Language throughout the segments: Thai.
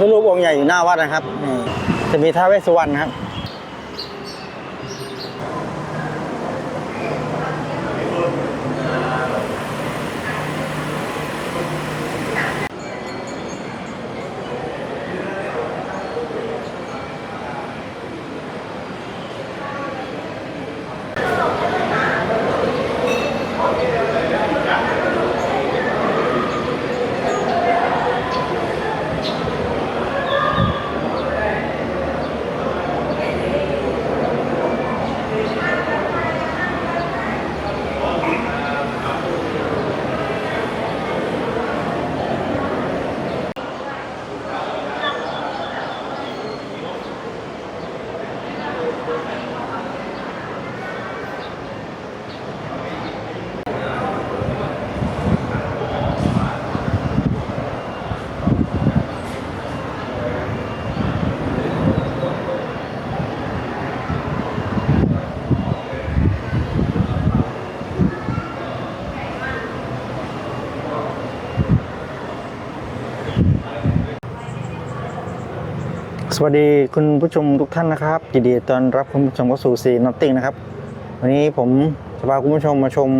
พระรูปองค์ใหญ่อยู่หน้าวัดนะครับนี่จะมีท้าเวสสุวรรณนะครับ สวัสดีคุณผู้ชมทุกท่านนะครับยินดีต้อนรับคุณผู้ชมเข้าสู่ซีนอตติ้งนะครับ วันนี้ผมจะพาคุณผู้ชมมาชม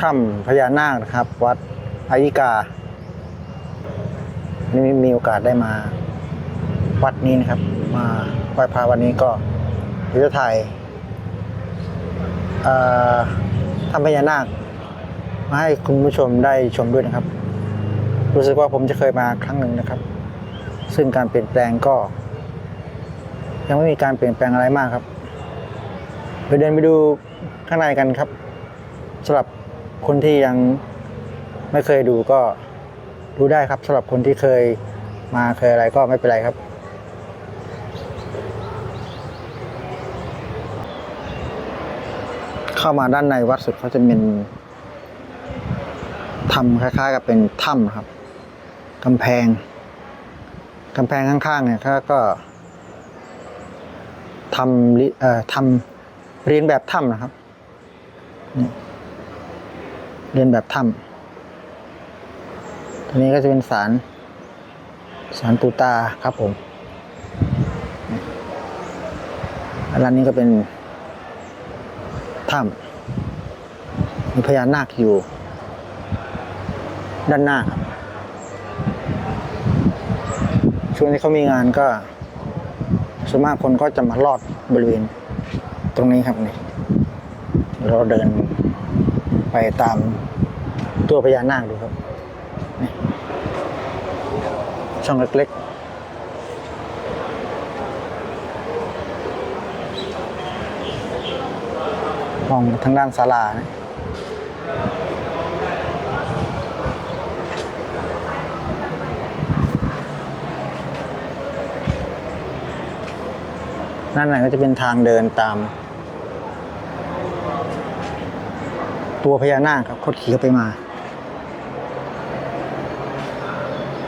ถ้ำพญานาคนะครับ วัดอายิกานี่มีโอกาสได้มาวัดนี้นะครับ มาไหว้พระวันนี้ก็เดี๋ยวจะถ่ายถ้ำพญานาคมาให้คุณผู้ชมได้ชมด้วยนะครับ รู้สึกว่าผมจะเคยมาครั้งหนึ่งนะครับ ซึ่งการเปลี่ยนแปลงก็ ยังไม่มีการเปลี่ยนแปลงอะไรมากครับไปเดินไปดูข้างในกันครับสำหรับคนที่ยังไม่เคยดูก็ดูได้ครับสำหรับคนที่เคยมาเคยอะไรก็ไม่เป็นไรครับ เข้ามาด้านในวัดสุดเขาจะเป็นทำคล้ายๆ กับเป็นถ้ำครับกำแพง กำแพงข้างๆเนี่ยเขาก็ทำเอ่อทำเรียนแบบถ้ำนะครับเรียนแบบถ้ำตัวนี้ก็จะเป็นสารสารปูตาครับผมนี่อันนั้นนี้ก็เป็นถ้ำมีพญานาคอยู่ ด้านหน้าครับ ช่วงที่เขามีงานก็ส่วนมากคนก็จะมาลอดบริเวณตรงนี้ครับนี่เราเดินไปตามตัวพญานาคดูครับนี่ช่องเล็กๆมองทางด้านศาลานะ นั่นแหละก็จะเป็นทางเดินตาม ตัวพญานาคครับคดเขียวไปมา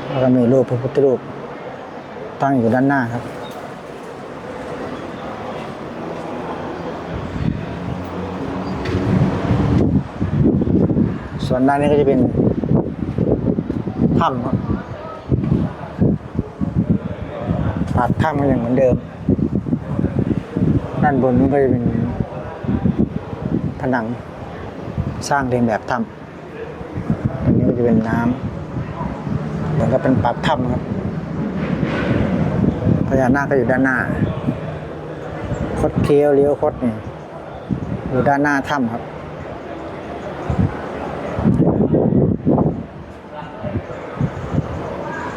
แล้วก็มีรูปพระพุทธรูปตั้งอยู่ด้านหน้าครับส่วนด้านนี้ก็จะเป็นถ้ำครับปากถ้ำก็ยังเหมือนเดิม ด้านบนนู้นก็จะเป็นผนังสร้างเรียนแบบถ้ำอันนี้ก็จะเป็นน้ำเหมือนกับเป็นปากถ้ำครับพญานาคก็อยู่ด้านหน้า คดเคี้ยวเลี้ยวคดนี่อยู่ด้านหน้าถ้ำครับ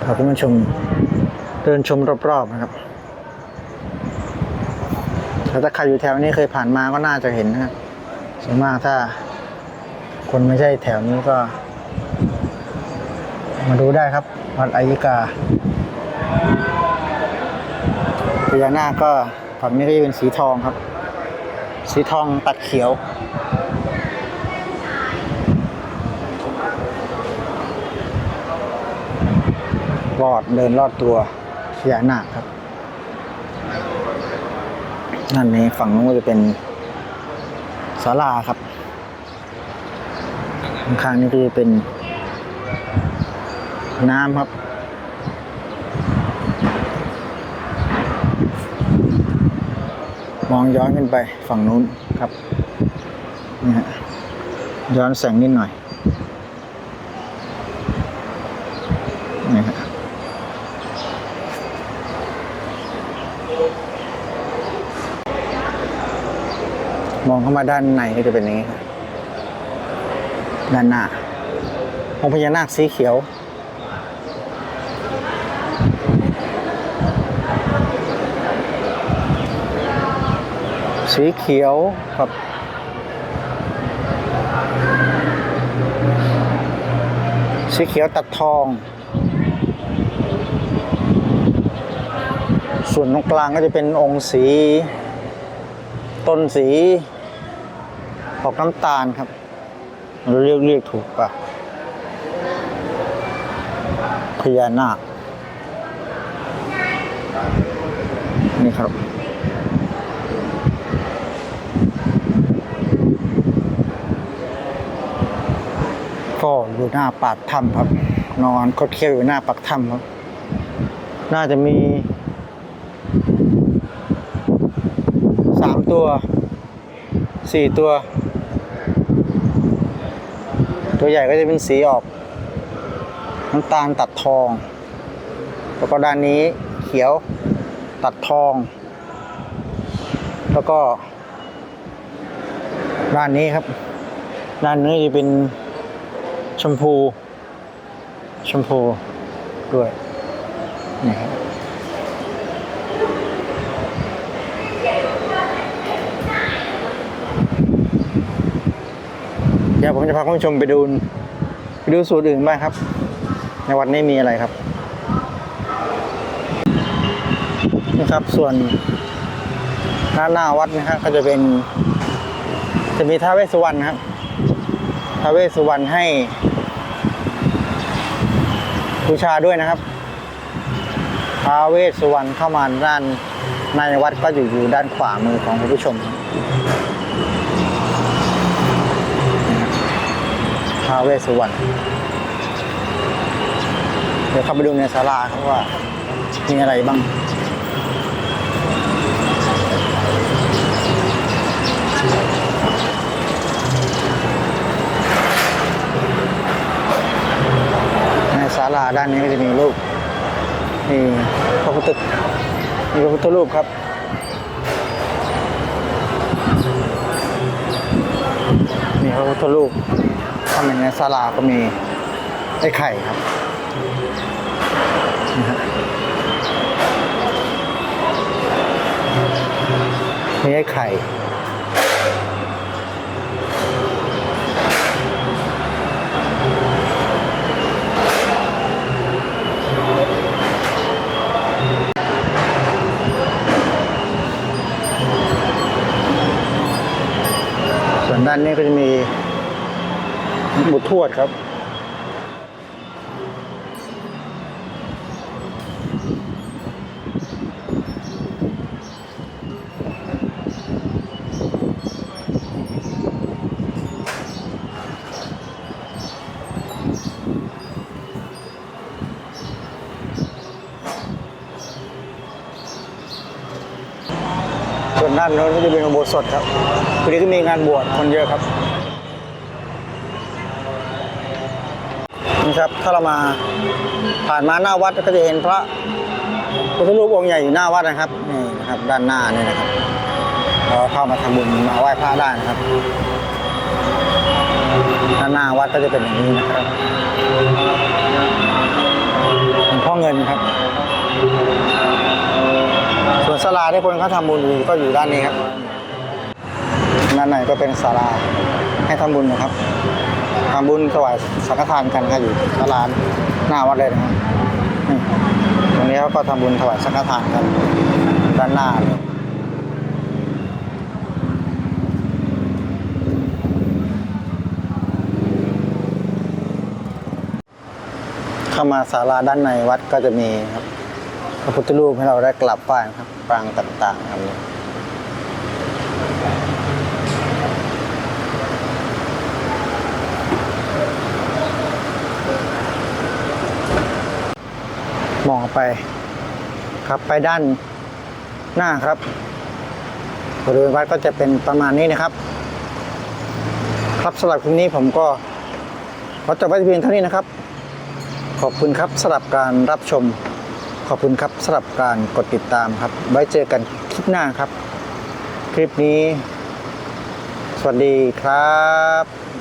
พาคุณผู้ชมเดินชมรอบๆนะครับ ถ้าใครอยู่แถวนี้เคยผ่านมาก็น่าจะเห็นนะครับส่วนมากถ้า คนไม่ใช่แถวนี้ก็ มาดูได้ครับ วัดอายิกาพญานาคก็ฝั่งนี้ก็จะเป็นสีทองครับ สีทองตัดเขียวรอดเดินรอดตัวพญานาคครับ นั่นในฝั่งนู้นจะเป็นศาลาครับ ข้างนี้คือเป็น น้ำครับมองย้อนขึ้นไปฝั่งนู้นครับนี่ฮะย้อนแสงนิดหน่อย มองเข้ามาด้านในก็จะเป็นอย่างนี้ครับด้านหน้าองค์พญานาคสีเขียว สีเขียวครับสีเขียวตัดทอง ส่วนตรงกลางก็จะเป็นองค์สี ต้นสี ออกน้ำตาลครับเราเรียกเรียกถูกปะพญานาคนี่ครับก็อยู่หน้าปากถ้ำครับ นอนคดเคี้ยวอยู่หน้าปากถ้ำครับ น่าจะมีสามตัวสี่ตัว ตัวใหญ่ก็จะเป็นสีออกน้ำตาลตัดทอง แล้วก็ด้านนี้เขียวตัดทอง แล้วก็ด้านนี้ครับ ด้านนี้จะเป็นชมพู ชมพูด้วยนี่ครับเดี๋ยว ผมจะพาคุณผู้ชมไปดูไปดูสูตรอื่นบ้างครับ ในวัดนี้มีอะไรครับนี่ครับส่วนหน้าหน้าวัดนะครับก็จะเป็น จะมีท้าเวสสุวรรณครับพระเวสสุวรรณให้บูชาด้วยนะครับพระเวสสุวรรณเข้ามาด้านในวัดก็อยู่อยู่ด้านขวามือของคุณผู้ชม พระเวสสุวรรณเดี๋ยวเข้าไปดูในศาลาครับว่า มีอะไรบ้างในศาลาด้านนี้ก็จะมีรูปมีพระพุทธมีพระพุทธรูปครับ มีพระพุทธรูป ข้างในศาลาก็มีไอ้ไข่ครับนะฮะมีไอ้ไข่ส่วนด้านนี้ก็จะมี ทวดครับ ส่วนด้านโน้นก็จะเป็นอุโบสถครับวันนี้ก็มีงานบวชคนเยอะครับ ครับ ถ้าเรามาผ่านมาหน้าวัดก็จะเห็นพระพุทธรูปองค์ใหญ่อยู่หน้าวัดนะครับนี่นะครับด้านหน้านี่นะครับเราเข้ามาทำบุญมาไหว้พระได้นะครับด้านหน้าวัดก็จะเป็นอย่างนี้นะครับหลวงพ่อเงินครับ ส่วนศาลาที่คนเขาทำบุญอยู่ก็อยู่ด้านนี้ครับด้านในก็เป็นศาลาให้ทำบุญนะครับ ทำบุญถวายสังฆทานกันครับอยู่ศาลาหน้าวัดเลยนะครับตรงนี้เขาก็ทำบุญถวายสังฆทานกันด้านหน้าเลยข้ามาศาลาด้านในวัดก็จะมีครับพระพุทธรูปให้เราได้กลับไหว้นครับปรางต่างๆครับ มองไป ครับไปด้านหน้าครับบริเวณวัดก็จะเป็นประมาณนี้นะครับ ครับสำหรับคลิปนี้ผมก็ขอจบไว้เพียงเท่านี้นะครับ ขอบคุณครับสำหรับการรับชม ขอบคุณครับสำหรับการกดติดตามครับ ไว้เจอกันคลิปหน้าครับ คลิปนี้ สวัสดีครับ